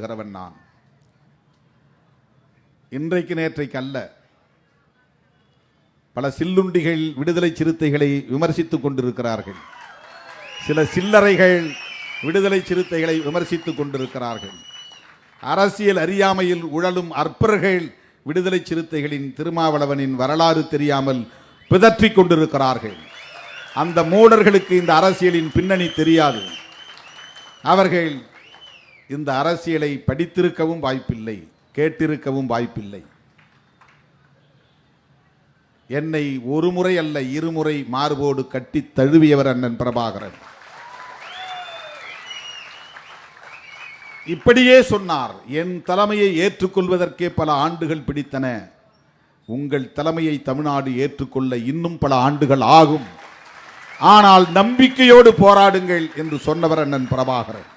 இருக்கிறவன் நான். இன்றைக்கு நேற்றைக்கு அல்ல பல சில்லுண்டிகள் விடுதலை சிறுத்தைகளை விமர்சித்துக் கொண்டிருக்கிறார்கள். சில சில்லறைகள் விடுதலை சிறுத்தைகளை விமர்சித்துக் கொண்டிருக்கிறார்கள். அரசியல் அறியாமையில் உழலும் அற்பர்கள் விடுதலை சிறுத்தைகளின் திருமாவளவனின் வரலாறு தெரியாமல் பிதற்றிக் கொண்டிருக்கிறார்கள். அந்த மூடர்களுக்கு இந்த அரசியலின் பின்னணி தெரியாது. அவர்கள் இந்த அரசியலை படித்திருக்கவும் வாய்ப்பில்லை கேட்டிருக்கவும் வாய்ப்பில்லை. என்னை ஒரு முறை அல்ல இருமுறை மார்போடு கட்டி தழுவியவர் அண்ணன் பிரபாகரன். இப்படியே சொன்னார் என் தலைமையை ஏற்றுக்கொள்வதற்கே பல ஆண்டுகள் பிடித்தன. உங்கள் தலைமையை தமிழ்நாடு ஏற்றுக்கொள்ள இன்னும் பல ஆண்டுகள் ஆகும். ஆனால் நம்பிக்கையோடு போராடுங்கள் என்று சொன்னவர் அண்ணன் பிரபாகரன்.